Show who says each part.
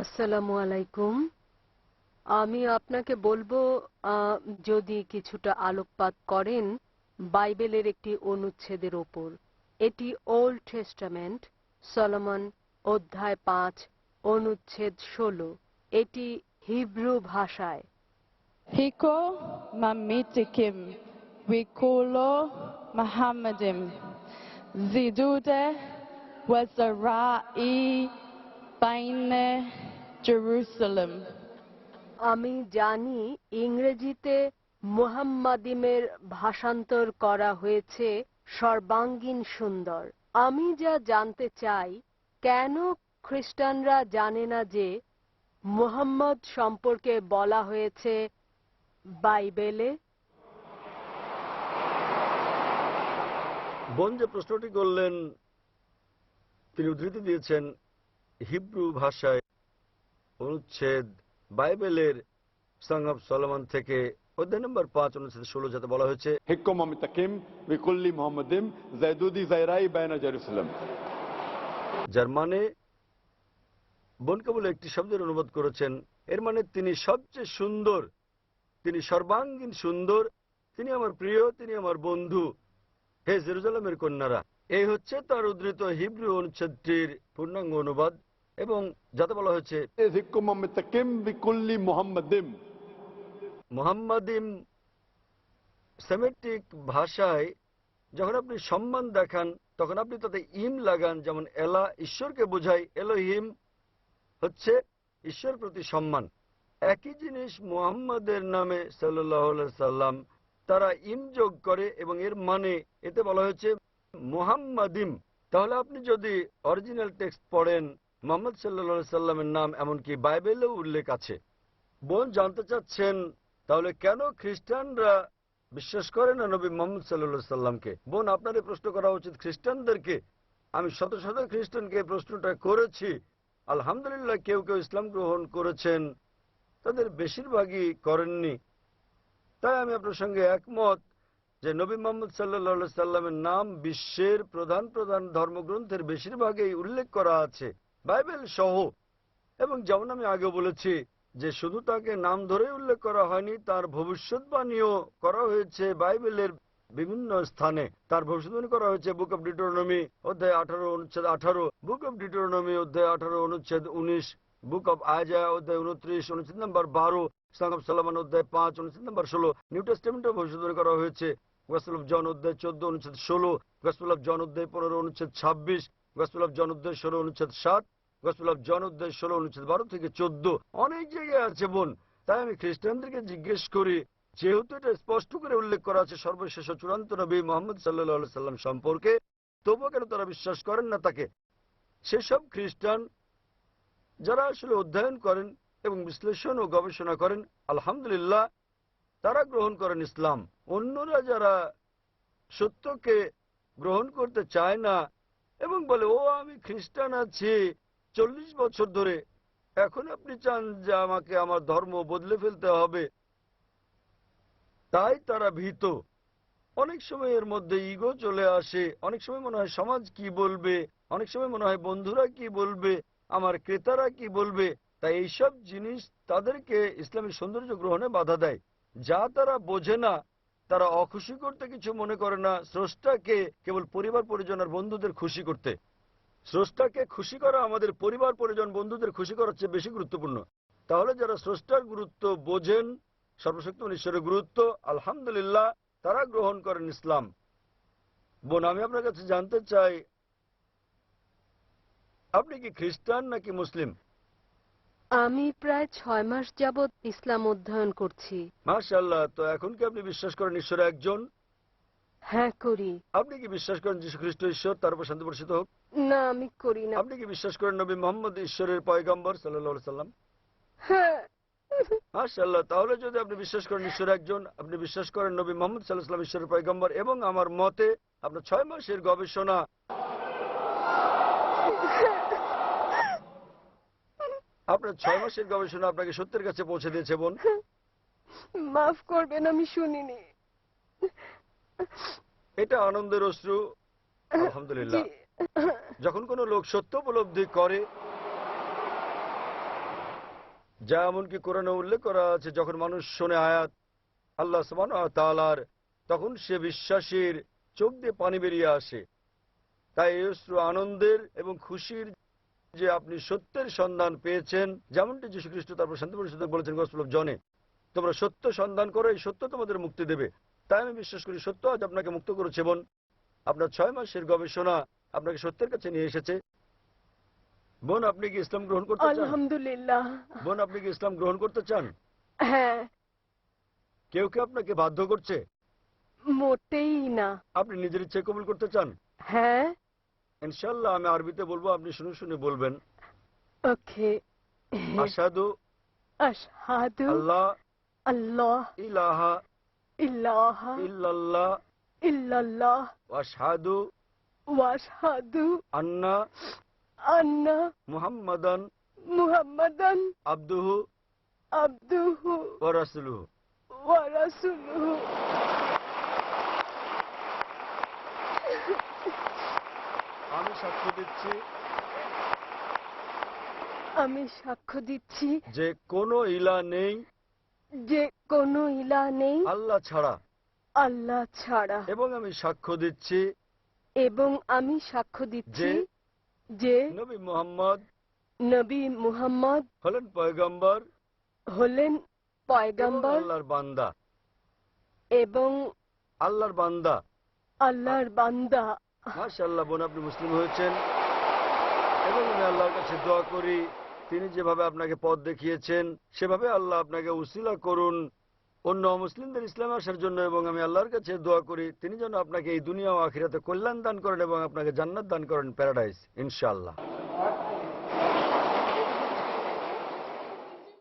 Speaker 1: আসসালামু আলাইকুম আমি আপনাকে বলব যদি কিছুটা আলোকপাত করেন, বাইবেলের একটি অনুচ্ছেদের ওপর। এটি ওল্ড টেস্টামেন্ট সলমন অধ্যায় পাঁচ, অনুচ্ছেদ ষোলো। এটি হিব্রু ভাষায়।
Speaker 2: Hiko mamitikim wikulo Muhammadim zidude wazarai baine Jerusalem.
Speaker 1: আমি জানি ইংরেজিতে মুহাম্মাদিমের ভাষান্তর করা হয়েছে সর্বাঙ্গীন সুন্দর আমি যা জানতে চাই কেন খ্রিস্টানরা জানে না যে মুহাম্মদ সম্পর্কে বলা হয়েছে বাইবেলে
Speaker 3: বোন যে প্রশ্নটি করলেন তিনি উদ্ধৃতি দিয়েছেন হিব্রু ভাষায় অনুচ্ছেদ বাইবেলের সং সলমান থেকে অধ্যায় নম্বর পাঁচ অনুচ্ছেদ ষোলো যাতে বলা হয়েছে।
Speaker 4: বিকুল্লি মোহাম্মদিম জাইদুদি জাইরাই জেরুসালাম।
Speaker 3: যার মানে বনকে বলে একটি শব্দের অনুবাদ করেছেন। এর মানে তিনি সবচেয়ে সুন্দর তিনি সর্বাঙ্গীন সুন্দর তিনি আমার প্রিয় তিনি আমার বন্ধু হে জেরুজালামের কন্যারা। এই হচ্ছে তার উদ্ধৃত হিব্রু অনুচ্ছেদটির পূর্ণাঙ্গ অনুবাদ। এবং যাতে বলা হয়েছে সেমেটিক ভাষায় যখন আপনি সম্মান দেখান তখন আপনি তাতে ইম লাগান যেমন এলা ঈশ্বরকে বোঝায় এলোহিম হচ্ছে ঈশ্বর প্রতি সম্মান। একই জিনিস মোহাম্মদের নামে সাল্লাম তারা ইম যোগ করে এবং এর মানে এতে বলা হয়েছে মুহাম্মাদিম। তাহলে আপনি যদি অরিজিনাল টেক্সট পড়েন মোহাম্মদ সাল্লা সাল্লামের নাম এমনকি বাইবেলেও উল্লেখ আছে। বোন, জানতে চাচ্ছেন, তাহলে কেন খ্রিস্টানরা বিশ্বাস করে না নবী মোহাম্মদ সাল্লা সাল্লামকে বোন আপনার এই প্রশ্ন করা উচিত, খ্রিস্টানদেরকে? আমি শত শত খ্রিস্টানকে এই প্রশ্নটা করেছি। আলহামদুলিল্লাহ, কেউ কেউ ইসলাম গ্রহণ করেছেন। তাদের বেশিরভাগই করেননি। তাই আমি আপনার সঙ্গে একমত যে নবী মোহাম্মদ সাল্লা সাল্লামের নাম বিশ্বের প্রধান প্রধান ধর্মগ্রন্থের বেশিরভাগেই উল্লেখ করা আছে। বাইবেল সহ, এবং যেমন আমি আগে বলেছি, যে শুধু তাকে নাম ধরে উল্লেখ করা হয়নি, তার ভবিষ্যৎবাণীও করা হয়েছে বাইবেলের বিভিন্ন স্থানে। তার ভবিষ্যৎবাণী করা হয়েছে বুক অব ডিটোরনমি অধ্যায় আঠারো, অনুচ্ছেদ আঠারো, বুক অব ডিটোরনমি অধ্যায় আঠারো, অনুচ্ছেদ উনিশ, বুক অব আয়জা অধ্যায় উনত্রিশ, অনুচ্ছেদ নম্বর বারো অব সালামান, অধ্যায় পাঁচ, অনুচ্ছেদ নম্বর ষোলো। নিউ টেস্টামেন্টেও ভবিষ্যৎবাণী করা হয়েছে। গসপেল অফ জন, অধ্যায় চোদ্দ, অনুচ্ছেদ ষোলো। গসপেল অফ জন, অধ্যায় পনেরো, অনুচ্ছেদ ছাব্বিশ। গসপেল অফ জন, অধ্যায় ষোলো, অনুচ্ছেদ সাত। গসপেল অফ জন অধ্যায় ষোলো, অনুচ্ছেদ বারো থেকে চোদ্দ। অনেক জায়গায় আছে বোন। তাই আমি খ্রিস্টানদেরকে জিজ্ঞেস করি, যেহেতু এটা স্পষ্ট করে উল্লেখ করা আছে সর্বশেষ চূড়ান্ত নবী মোহাম্মদ সাল্লাহ সাল্লাম সম্পর্কে, তবুও কেন তারা বিশ্বাস করেন না তাকে? সেসব খ্রিস্টান যারা আসলে অধ্যয়ন করেন এবং বিশ্লেষণ ও গবেষণা করেন, আলহামদুলিল্লাহ তারা গ্রহণ করেন ইসলাম। অন্যরা যারা সত্যকে গ্রহণ করতে চায় না এবং বলে, ও, আমি খ্রিস্টান আছি। চল্লিশ বছর ধরে এখন আপনি চান যে আমাকে আমার ধর্ম বদলে ফেলতে হবে। তাই তারা ভীত। অনেক সময় এর মধ্যে ইগো চলে আসে। অনেক সময় মনে হয় সমাজ কি বলবে? অনেক সময় মনে হয় বন্ধুরা কি বলবে? আমার ক্রেতারা কি বলবে? তাই এইসব জিনিস তাদেরকে ইসলামের সৌন্দর্য গ্রহণে বাধা দেয়। যা তারা বোঝে না, তারা অখুশি করতে কিছু মনে করে না। স্রষ্টাকে কেবল পরিবার পরিজন আর বন্ধুদের খুশি করতে। স্রষ্টাকে খুশি করা আমাদের পরিবার পরিজন বন্ধুদের খুশি করার চেয়ে বেশি গুরুত্বপূর্ণ। তাহলে যারা স্রষ্টার গুরুত্ব বোঝেন সর্বশক্তিমান ঈশ্বরের গুরুত্ব আলহামদুলিল্লাহ তারা গ্রহণ করেন ইসলাম। বোন আমি আপনার কাছে জানতে চাই আপনি কি খ্রিস্টান নাকি মুসলিম?
Speaker 1: আমি প্রায় ছয় মাস যাবৎ ইসলাম অধ্যয়ন করছি।
Speaker 3: মাশাল্লাহ তো এখন কি আপনি বিশ্বাস করেন ঈশ্বর একজন?
Speaker 1: হ্যাঁ করি।
Speaker 3: আপনি কি বিশ্বাস করেন যীশু খ্রিস্ট ঈশ্বর? তার উপর শান্তি বর্ষিত হোক।
Speaker 1: না আমি করি না।
Speaker 3: আপনি কি বিশ্বাস করেন নবী মোহাম্মদ ঈশ্বরের পয়গম্বর সাল্লাহ সাল্লাম?
Speaker 1: হ্যাঁ।
Speaker 3: মাশাল্লাহ তাহলে যদি আপনি বিশ্বাস করেন ঈশ্বর একজন আপনি বিশ্বাস করেন নবী মোহাম্মদ সাল্লাহ সাল্লাম ঈশ্বরের পয়গম্বর এবং আমার মতে আপনার ছয় মাসের গবেষণা আপনার ছয় মাসের গবেষণা আপনাকে সত্যের কাছে পৌঁছে দিয়েছে বোন।
Speaker 1: মাফ করবেন আমি শুনিনি।
Speaker 3: এটা আনন্দের অশ্রু আলহামদুলিল্লাহ। যখন কোনো লোক সত্য উপলব্ধি করে যা এমনকি কোরআনে উল্লেখ করা আছে যখন মানুষ শোনে আয়াত আল্লাহ সমান তালার তখন সে বিশ্বাসীর চোখ দিয়ে পানি বেরিয়ে আসে। তাই এই অশ্রু আনন্দের এবং খুশির যে আপনি সত্যের সন্ধান পেয়েছেন যেমনটি যীশু খ্রিস্ট তারপর শান্তি পরিষদ বলেছেন গসপলব জনে তোমরা সত্য সন্ধান করো এই সত্য তোমাদের মুক্তি দেবে। তাই আমি বিশ্বাস করি সত্য আজ আপনাকে মুক্ত করেছে বোন। আপনার ছয় মাসের গবেষণা আপনাকে সত্যের কাছে নিয়ে এসেছে। বোন আপনি কি ইসলাম গ্রহণ করতে চান?
Speaker 1: আলহামদুলিল্লাহ।
Speaker 3: বোন আপনি কি ইসলাম গ্রহণ করতে চান?
Speaker 1: হ্যাঁ।
Speaker 3: কেউ কেউ আপনাকে বাধ্য করছে?
Speaker 1: মোটেই না।
Speaker 3: আপনি নিজের ইচ্ছে কবুল করতে চান?
Speaker 1: হ্যাঁ।
Speaker 3: ইনশাল্লাহ আমি আরবিতে বলব আপনি শুনে শুনে বলবেন।
Speaker 1: ওকে।
Speaker 3: আসাদু
Speaker 1: আশহাদু
Speaker 3: আল্লাহ
Speaker 1: আল্লাহ।
Speaker 3: ইলাহা
Speaker 1: ইলাহা
Speaker 3: ইল্লাল্লাহ।
Speaker 1: ইল্লাল্লাহ।
Speaker 3: আসাদু
Speaker 1: ওয়াশহাদু
Speaker 3: আন্না
Speaker 1: আন্না
Speaker 3: মুহাম্মাদান
Speaker 1: মুহাম্মাদান
Speaker 3: আব্দুহু
Speaker 1: আবদুহু
Speaker 3: ওয়া রাসূলুহু।
Speaker 1: ওয়া রাসূলুহু।
Speaker 3: আমি সাক্ষ্য দিচ্ছি
Speaker 1: আমি সাক্ষ্য দিচ্ছি
Speaker 3: যে কোনো ইলা নেই
Speaker 1: যে কোনো ইলা নেই।
Speaker 3: আল্লাহ ছাড়া।
Speaker 1: আল্লাহ ছাড়া।
Speaker 3: এবং আমি সাক্ষ্য দিচ্ছি
Speaker 1: এবং আমি সাক্ষ্য দিচ্ছি
Speaker 3: যে- নবী মোহাম্মদ
Speaker 1: নবী মুহাম্মদ
Speaker 3: হলেন পয়গম্বর
Speaker 1: হলেন পয়গম্বর
Speaker 3: আল্লাহর বান্দা।
Speaker 1: এবং
Speaker 3: আল্লাহর বান্দা।
Speaker 1: আল্লাহর বান্দা।
Speaker 3: মাশাআল্লাহ বোন আপনি মুসলিম হয়েছেন। এবং আমি আল্লাহর কাছে দোয়া করি তিনি যেভাবে আপনাকে পথ দেখিয়েছেন, সেভাবে আল্লাহ আপনাকে উসিলা করুন। অন্য মুসলিমদের ইসলাম আসার জন্য এবং আমি আল্লাহর কাছে দোয়া করি, তিনি যেন আপনাকে এই দুনিয়া ও আখিরাতে কল্যাণ দান করেন এবং আপনাকে জান্নাত দান করেন প্যারাডাইস, ইনশাআল্লাহ।